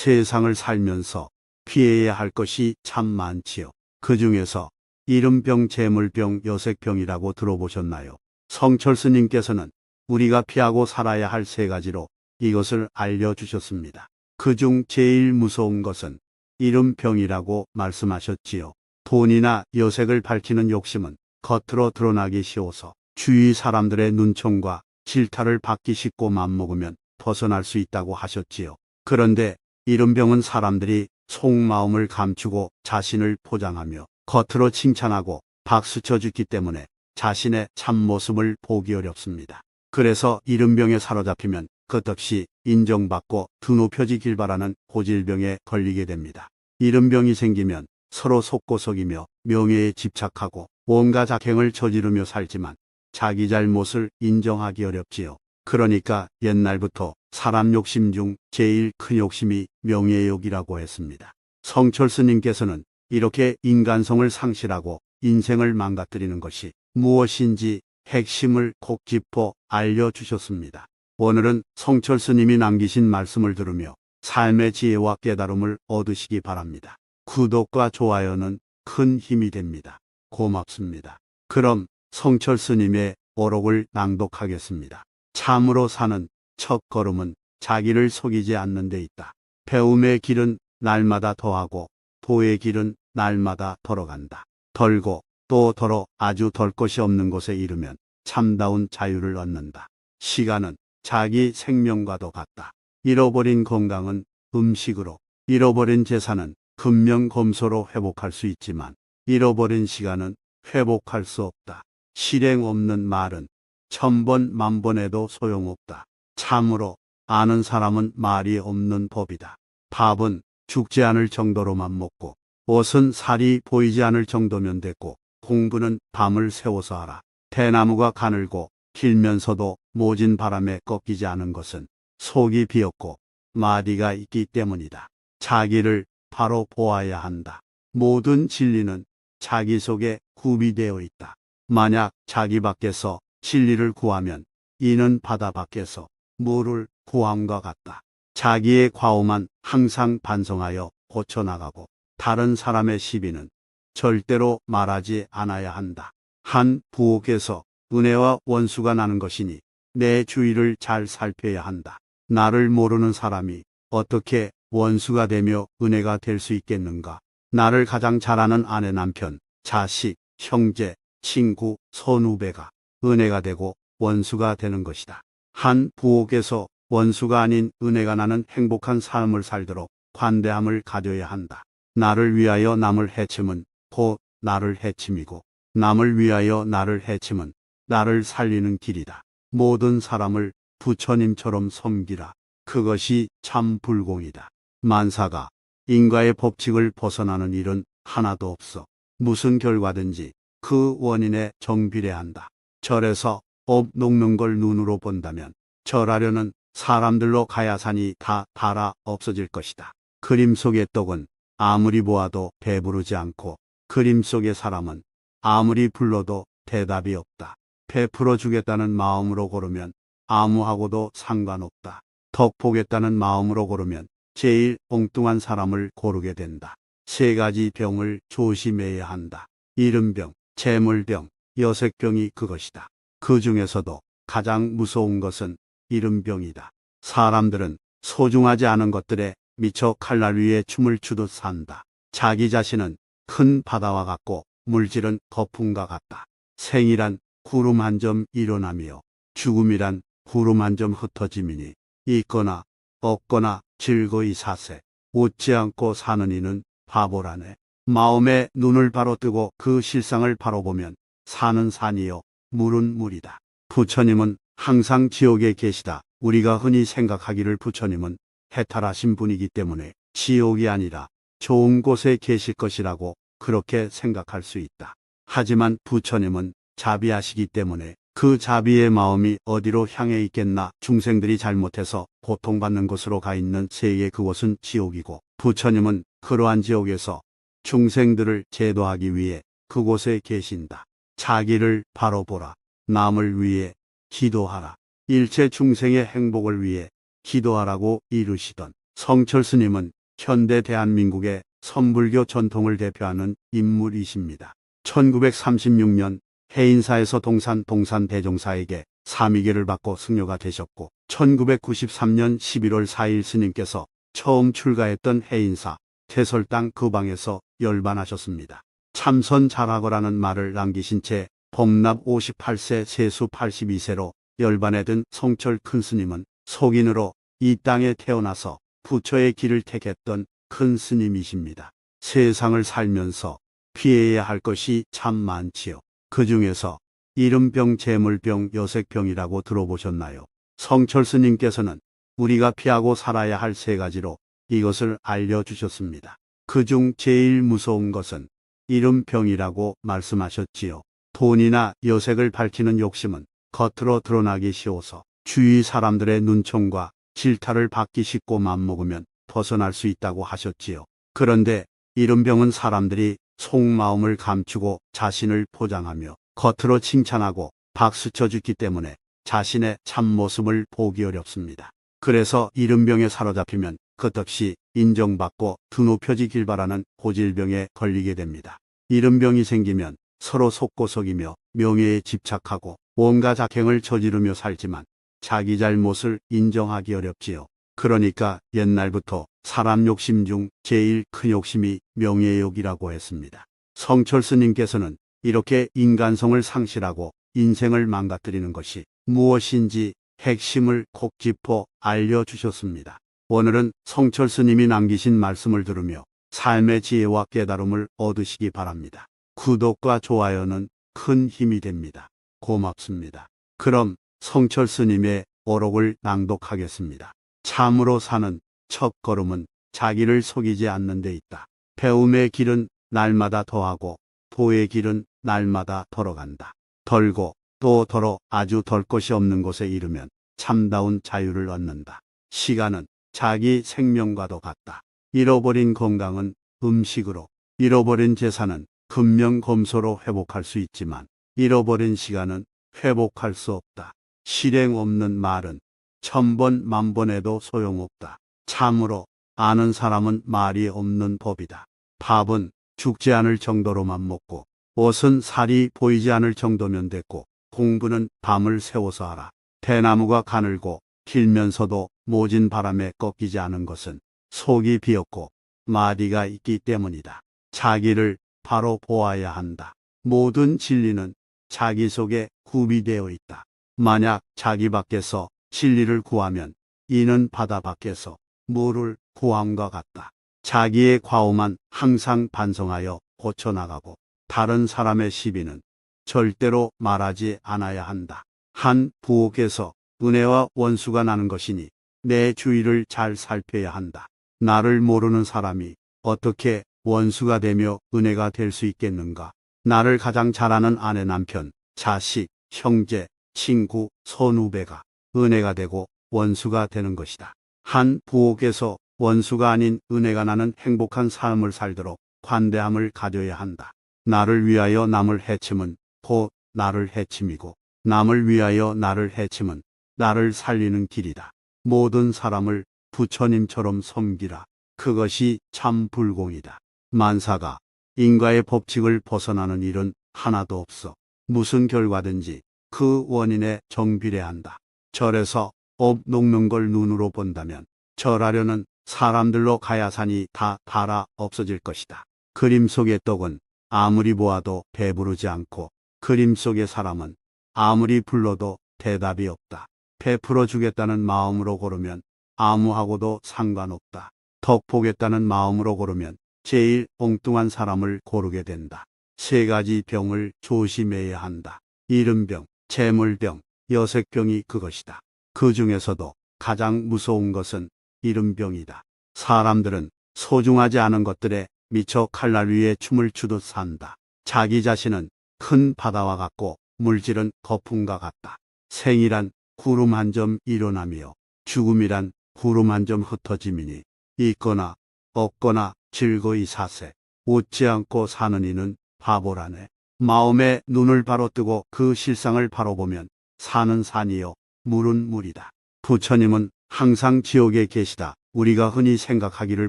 세상을 살면서 피해야 할 것이 참 많지요. 그 중에서 이름병, 재물병, 여색병이라고 들어보셨나요? 성철 스님께서는 우리가 피하고 살아야 할 세 가지로 이것을 알려주셨습니다. 그 중 제일 무서운 것은 이름병이라고 말씀하셨지요. 돈이나 여색을 밝히는 욕심은 겉으로 드러나기 쉬워서 주위 사람들의 눈총과 질타를 받기 쉽고 맘먹으면 벗어날 수 있다고 하셨지요. 그런데 이른병은 사람들이 속마음을 감추고 자신을 포장하며 겉으로 칭찬하고 박수쳐 주기 때문에 자신의 참모습을 보기 어렵습니다. 그래서 이른병에 사로잡히면 끝없이 인정받고 드높여지길 바라는 고질병에 걸리게 됩니다. 이른병이 생기면 서로 속고 속이며 명예에 집착하고 온갖 악행을 저지르며 살지만 자기 잘못을 인정하기 어렵지요. 그러니까 옛날부터 사람 욕심 중 제일 큰 욕심이 명예욕이라고 했습니다. 성철 스님께서는 이렇게 인간성을 상실하고 인생을 망가뜨리는 것이 무엇인지 핵심을 콕 짚어 알려주셨습니다. 오늘은 성철 스님이 남기신 말씀을 들으며 삶의 지혜와 깨달음을 얻으시기 바랍니다. 구독과 좋아요는 큰 힘이 됩니다. 고맙습니다. 그럼 성철 스님의 어록을 낭독하겠습니다. 참으로 사는 첫 걸음은 자기를 속이지 않는 데 있다. 배움의 길은 날마다 더하고 도의 길은 날마다 덜어간다. 덜고 또 덜어 아주 덜 것이 없는 곳에 이르면 참다운 자유를 얻는다. 시간은 자기 생명과도 같다. 잃어버린 건강은 음식으로, 잃어버린 재산은 금명검소로 회복할 수 있지만 잃어버린 시간은 회복할 수 없다. 실행 없는 말은 천번 만번해도 소용없다. 참으로 아는 사람은 말이 없는 법이다. 밥은 죽지 않을 정도로만 먹고 옷은 살이 보이지 않을 정도면 됐고 공부는 밤을 새워서 하라. 대나무가 가늘고 길면서도 모진 바람에 꺾이지 않은 것은 속이 비었고 마디가 있기 때문이다. 자기를 바로 보아야 한다. 모든 진리는 자기 속에 구비되어 있다. 만약 자기 밖에서 진리를 구하면 이는 바다 밖에서 물을 구함과 같다. 자기의 과오만 항상 반성하여 고쳐나가고 다른 사람의 시비는 절대로 말하지 않아야 한다. 한 부엌에서 은혜와 원수가 나는 것이니 내 주위를 잘 살펴야 한다. 나를 모르는 사람이 어떻게 원수가 되며 은혜가 될 수 있겠는가? 나를 가장 잘 아는 아내 남편, 자식, 형제, 친구, 선후배가 은혜가 되고 원수가 되는 것이다. 한 부엌에서 원수가 아닌 은혜가 나는 행복한 삶을 살도록 관대함을 가져야 한다. 나를 위하여 남을 해침은 곧 나를 해침이고 남을 위하여 나를 해침은 나를 살리는 길이다. 모든 사람을 부처님처럼 섬기라. 그것이 참 불공이다. 만사가 인과의 법칙을 벗어나는 일은 하나도 없어. 무슨 결과든지 그 원인에 정비례한다. 절에서 업 녹는 걸 눈으로 본다면 절하려는 사람들로 가야산이 다 달아 없어질 것이다. 그림 속의 떡은 아무리 보아도 배부르지 않고 그림 속의 사람은 아무리 불러도 대답이 없다. 베풀어 주겠다는 마음으로 고르면 아무하고도 상관없다. 덕 보겠다는 마음으로 고르면 제일 엉뚱한 사람을 고르게 된다. 세 가지 병을 조심해야 한다. 이른병, 재물병, 여색병이 그것이다. 그 중에서도 가장 무서운 것은 이른병이다. 사람들은 소중하지 않은 것들에 미쳐 칼날 위에 춤을 추듯 산다. 자기 자신은 큰 바다와 같고 물질은 거품과 같다. 생이란 구름 한 점 일어나며 죽음이란 구름 한 점 흩어짐이니 있거나 없거나 즐거이 사세. 웃지 않고 사는 이는 바보라네. 마음에 눈을 바로 뜨고 그 실상을 바로 보면 산은 산이요 물은 물이다. 부처님은 항상 지옥에 계시다. 우리가 흔히 생각하기를 부처님은 해탈하신 분이기 때문에 지옥이 아니라 좋은 곳에 계실 것이라고 그렇게 생각할 수 있다. 하지만 부처님은 자비하시기 때문에 그 자비의 마음이 어디로 향해 있겠나 중생들이 잘못해서 고통받는 곳으로 가 있는 세계 그곳은 지옥이고 부처님은 그러한 지옥에서 중생들을 제도하기 위해 그곳에 계신다. 자기를 바로 보라. 남을 위해 기도하라. 일체 중생의 행복을 위해 기도하라고 이르시던 성철 스님은 현대 대한민국의 선불교 전통을 대표하는 인물이십니다. 1936년 해인사에서 동산 동산 대종사에게 사미계를 받고 승려가 되셨고 1993년 11월 4일 스님께서 처음 출가했던 해인사 태설당 그 방에서 열반하셨습니다. 참선 잘하거라는 말을 남기신 채 범납 58세 세수 82세로 열반에 든 성철 큰 스님은 속인으로 이 땅에 태어나서 부처의 길을 택했던 큰 스님이십니다. 세상을 살면서 피해야 할 것이 참 많지요. 그 중에서 이름병, 재물병, 여색병이라고 들어보셨나요? 성철 스님께서는 우리가 피하고 살아야 할 세 가지로 이것을 알려주셨습니다. 그중 제일 무서운 것은 이름 병이라고 말씀하셨지요. 돈이나 여색을 밝히는 욕심은 겉으로 드러나기 쉬워서 주위 사람들의 눈총과 질타를 받기 쉽고 맘먹으면 벗어날 수 있다고 하셨지요. 그런데 이른병은 사람들이 속마음을 감추고 자신을 포장하며 겉으로 칭찬하고 박수쳐 주기 때문에 자신의 참모습을 보기 어렵습니다. 그래서 이른병에 사로잡히면 끝없이 인정받고 드높여지길 바라는 고질병에 걸리게 됩니다. 이른병이 생기면 서로 속고 속이며 명예에 집착하고 온갖 악행을 저지르며 살지만 자기 잘못을 인정하기 어렵지요. 그러니까 옛날부터 사람 욕심 중 제일 큰 욕심이 명예욕이라고 했습니다. 성철 스님께서는 이렇게 인간성을 상실하고 인생을 망가뜨리는 것이 무엇인지 핵심을 콕 짚어 알려주셨습니다. 오늘은 성철 스님이 남기신 말씀을 들으며 삶의 지혜와 깨달음을 얻으시기 바랍니다. 구독과 좋아요는 큰 힘이 됩니다. 고맙습니다. 그럼 성철 스님의 어록을 낭독하겠습니다. 참으로 사는 첫 걸음은 자기를 속이지 않는 데 있다. 배움의 길은 날마다 더하고 도의 길은 날마다 덜어간다. 덜고 또 덜어 아주 덜 것이 없는 곳에 이르면 참다운 자유를 얻는다. 시간은 자기 생명과도 같다. 잃어버린 건강은 음식으로, 잃어버린 재산은 금명검소로 회복할 수 있지만 잃어버린 시간은 회복할 수 없다. 실행 없는 말은 천번 만번 해도 소용없다. 참으로 아는 사람은 말이 없는 법이다. 밥은 죽지 않을 정도로만 먹고 옷은 살이 보이지 않을 정도면 됐고 공부는 밤을 새워서 하라. 대나무가 가늘고 길면서도 모진 바람에 꺾이지 않은 것은 속이 비었고 마디가 있기 때문이다. 자기를 바로 보아야 한다. 모든 진리는 자기 속에 구비되어 있다. 만약 자기 밖에서 진리를 구하면 이는 바다 밖에서 물을 구함과 같다. 자기의 과오만 항상 반성하여 고쳐나가고 다른 사람의 시비는 절대로 말하지 않아야 한다. 한 부엌에서 은혜와 원수가 나는 것이니 내 주위를 잘 살펴야 한다. 나를 모르는 사람이 어떻게 원수가 되며 은혜가 될 수 있겠는가? 나를 가장 잘 아는 아내 남편, 자식, 형제, 친구, 선후배가 은혜가 되고 원수가 되는 것이다. 한 부엌에서 원수가 아닌 은혜가 나는 행복한 삶을 살도록 관대함을 가져야 한다. 나를 위하여 남을 해침은 곧 나를 해침이고 남을 위하여 나를 해침은 나를 살리는 길이다. 모든 사람을 부처님처럼 섬기라. 그것이 참 불공이다. 만사가 인과의 법칙을 벗어나는 일은 하나도 없어. 무슨 결과든지 그 원인에 정비례한다. 절에서 업 녹는 걸 눈으로 본다면 절하려는 사람들로 가야산이 다 달아 없어질 것이다. 그림 속의 떡은 아무리 보아도 배부르지 않고 그림 속의 사람은 아무리 불러도 대답이 없다. 베풀어 주겠다는 마음으로 고르면 아무하고도 상관없다. 덕 보겠다는 마음으로 고르면 제일 엉뚱한 사람을 고르게 된다. 세 가지 병을 조심해야 한다. 이른병, 재물병, 여색병이 그것이다. 그 중에서도 가장 무서운 것은 이른병이다. 사람들은 소중하지 않은 것들에 미쳐 칼날 위에 춤을 추듯 산다. 자기 자신은 큰 바다와 같고 물질은 거품과 같다. 생이란 구름 한 점 일어나며 죽음이란 구름 한 점 흩어짐이니 있거나 없거나 즐거이 사세. 웃지 않고 사는 이는 바보라네. 마음에 눈을 바로 뜨고 그 실상을 바로 보면 산은 산이요, 물은 물이다. 부처님은 항상 지옥에 계시다 우리가 흔히 생각하기를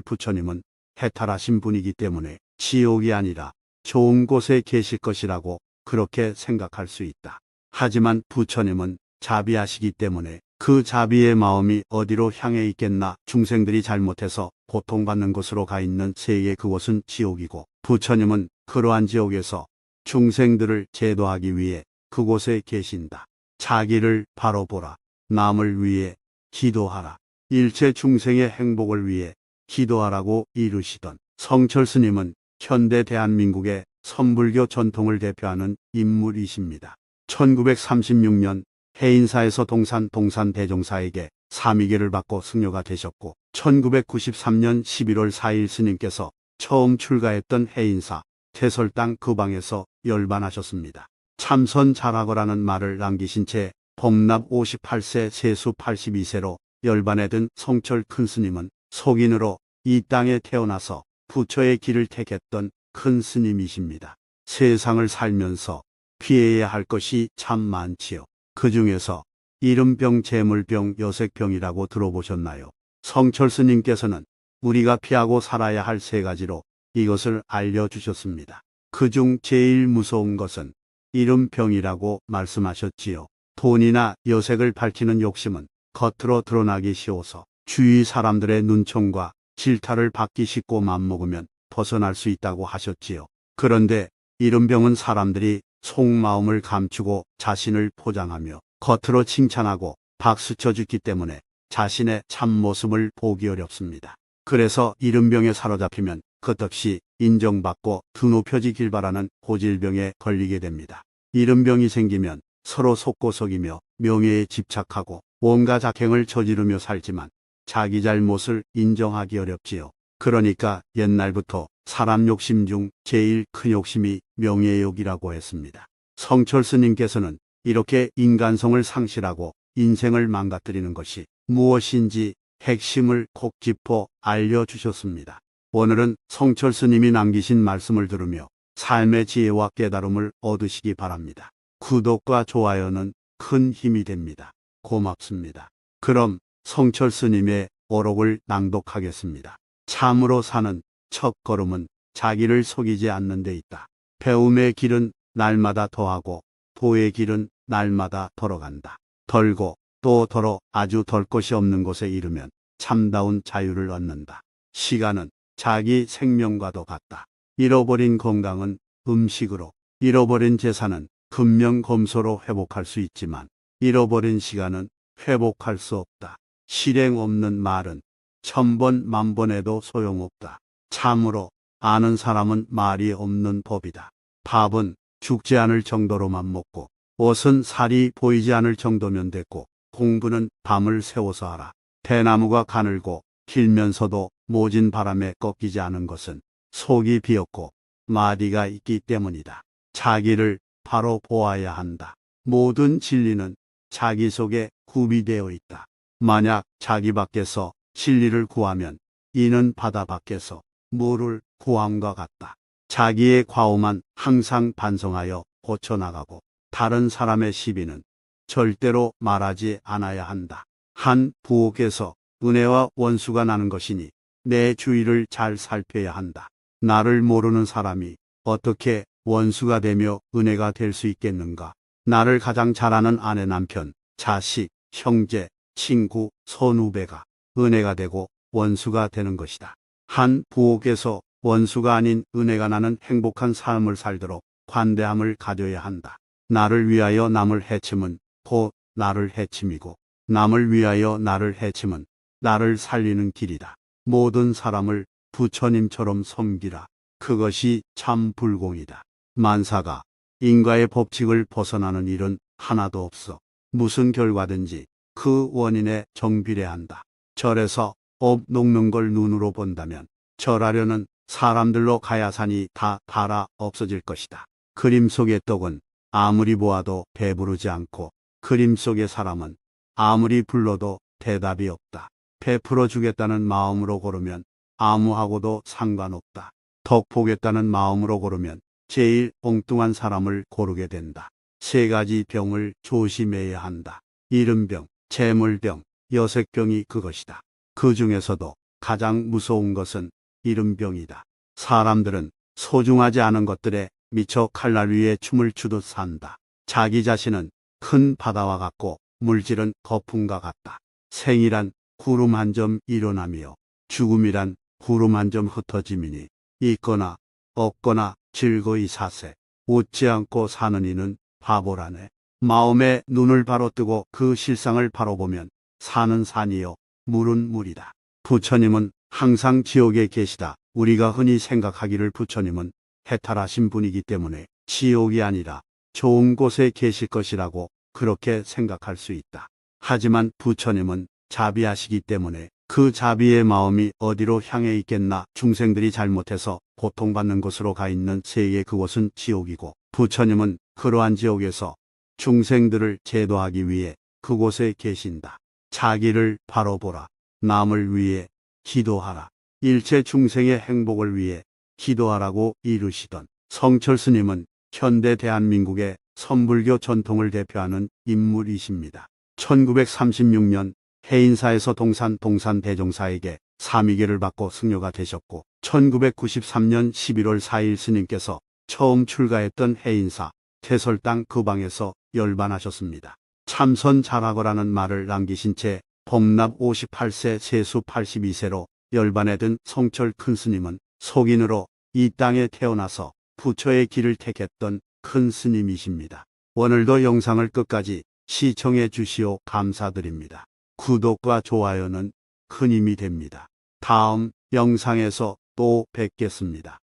부처님은 해탈하신 분이기 때문에 지옥이 아니라 좋은 곳에 계실 것이라고 그렇게 생각할 수 있다. 하지만 부처님은 자비하시기 때문에 그 자비의 마음이 어디로 향해 있겠나 중생들이 잘못해서 고통받는 곳으로 가 있는 세계 그곳은 지옥이고 부처님은 그러한 지옥에서 중생들을 제도하기 위해 그곳에 계신다. 자기를 바로 보라. 남을 위해 기도하라. 일체 중생의 행복을 위해 기도하라고 이르시던 성철 스님은 현대 대한민국의 선불교 전통을 대표하는 인물이십니다. 1936년 해인사에서 동산 동산 대종사에게 사미계를 받고 승려가 되셨고 1993년 11월 4일 스님께서 처음 출가했던 해인사 태설당 그 방에서 열반하셨습니다. 참선 잘하거라는 말을 남기신 채 범납 58세 세수 82세로 열반에 든 성철 큰 스님은 속인으로 이 땅에 태어나서 부처의 길을 택했던 큰 스님이십니다. 세상을 살면서 피해야 할 것이 참 많지요. 그 중에서 이름병, 재물병, 여색병이라고 들어보셨나요? 성철 스님께서는 우리가 피하고 살아야 할 세 가지로 이것을 알려주셨습니다. 그중 제일 무서운 것은 이름병이라고 말씀하셨지요. 돈이나 여색을 밝히는 욕심은 겉으로 드러나기 쉬워서 주위 사람들의 눈총과 질타를 받기 쉽고 맘먹으면 벗어날 수 있다고 하셨지요. 그런데 이른병은 사람들이 속마음을 감추고 자신을 포장하며 겉으로 칭찬하고 박수쳐 주기 때문에 자신의 참모습을 보기 어렵습니다. 그래서 이른병에 사로잡히면 끝없이 인정받고 드높여지길 바라는 고질병에 걸리게 됩니다. 이른병이 생기면 서로 속고 속이며 명예에 집착하고 온갖 악행을 저지르며 살지만 자기 잘못을 인정하기 어렵지요. 그러니까 옛날부터 사람 욕심 중 제일 큰 욕심이 명예욕이라고 했습니다. 성철 스님께서는 이렇게 인간성을 상실하고 인생을 망가뜨리는 것이 무엇인지 핵심을 콕 짚어 알려주셨습니다. 오늘은 성철 스님이 남기신 말씀을 들으며 삶의 지혜와 깨달음을 얻으시기 바랍니다. 구독과 좋아요는 큰 힘이 됩니다. 고맙습니다. 그럼 성철 스님의 어록을 낭독하겠습니다. 참으로 사는 첫 걸음은 자기를 속이지 않는 데 있다. 배움의 길은 날마다 더하고 도의 길은 날마다 덜어간다. 덜고 또 덜어 아주 덜 것이 없는 곳에 이르면 참다운 자유를 얻는다. 시간은 자기 생명과도 같다. 잃어버린 건강은 음식으로, 잃어버린 재산은 금명검소로 회복할 수 있지만 잃어버린 시간은 회복할 수 없다. 실행 없는 말은 천번 만번 해도 소용없다. 참으로 아는 사람은 말이 없는 법이다. 밥은 죽지 않을 정도로만 먹고 옷은 살이 보이지 않을 정도면 됐고 공부는 밤을 새워서 하라. 대나무가 가늘고 길면서도 모진 바람에 꺾이지 않은 것은 속이 비었고 마디가 있기 때문이다. 자기를 바로 보아야 한다. 모든 진리는 자기 속에 구비되어 있다. 만약 자기 밖에서 진리를 구하면 이는 바다 밖에서 물을 구함과 같다. 자기의 과오만 항상 반성하여 고쳐나가고 다른 사람의 시비는 절대로 말하지 않아야 한다. 한 부엌에서 은혜와 원수가 나는 것이니 내 주위를 잘 살펴야 한다. 나를 모르는 사람이 어떻게 원수가 되며 은혜가 될 수 있겠는가? 나를 가장 잘 아는 아내 남편, 자식, 형제, 친구, 선후배가 은혜가 되고 원수가 되는 것이다. 한 부엌에서 원수가 아닌 은혜가 나는 행복한 삶을 살도록 관대함을 가져야 한다. 나를 위하여 남을 해침은 곧 나를 해침이고 남을 위하여 나를 해침은 나를 살리는 길이다. 모든 사람을 부처님처럼 섬기라. 그것이 참 불공이다. 만사가 인과의 법칙을 벗어나는 일은 하나도 없어. 무슨 결과든지 그 원인에 정비례한다. 절에서 업 녹는 걸 눈으로 본다면 절하려는 사람들로 가야산이 다 달아 없어질 것이다. 그림 속의 떡은 아무리 보아도 배부르지 않고 그림 속의 사람은 아무리 불러도 대답이 없다. 베풀어 주겠다는 마음으로 고르면 아무하고도 상관없다. 덕 보겠다는 마음으로 고르면 제일 엉뚱한 사람을 고르게 된다. 세 가지 병을 조심해야 한다. 이른병, 재물병, 여색병이 그것이다. 그 중에서도 가장 무서운 것은 이른병이다. 사람들은 소중하지 않은 것들에 미쳐 칼날 위에 춤을 추듯 산다. 자기 자신은 큰 바다와 같고 물질은 거품과 같다. 생이란 구름 한 점 일어나며 죽음이란 구름 한 점 흩어짐이니 있거나 없거나 즐거이 사세. 웃지 않고 사는 이는 바보라네. 마음에 눈을 바로 뜨고 그 실상을 바로 보면 산은 산이요 물은 물이다. 부처님은 항상 지옥에 계시다. 우리가 흔히 생각하기를 부처님은 해탈하신 분이기 때문에 지옥이 아니라 좋은 곳에 계실 것이라고 그렇게 생각할 수 있다. 하지만 부처님은 자비하시기 때문에 그 자비의 마음이 어디로 향해 있겠나 중생들이 잘못해서 고통받는 곳으로 가 있는 세계 그곳은 지옥이고 부처님은 그러한 지옥에서 중생들을 제도하기 위해 그곳에 계신다. 자기를 바로 보라. 남을 위해 기도하라. 일체 중생의 행복을 위해 기도하라고 이르시던 성철 스님은 현대 대한민국의 선불교 전통을 대표하는 인물이십니다. 1936년 해인사에서 동산 동산 대종사에게 사미계를 받고 승려가 되셨고 1993년 11월 4일 스님께서 처음 출가했던 해인사 태설당 그 방에서 열반하셨습니다. 참선 잘하거라는 말을 남기신 채 범납 58세 세수 82세로 열반에 든 성철 큰 스님은 속인으로 이 땅에 태어나서 부처의 길을 택했던 큰 스님이십니다. 오늘도 영상을 끝까지 시청해 주시오 감사드립니다. 구독과 좋아요는 큰 힘이 됩니다. 다음 영상에서 또 뵙겠습니다.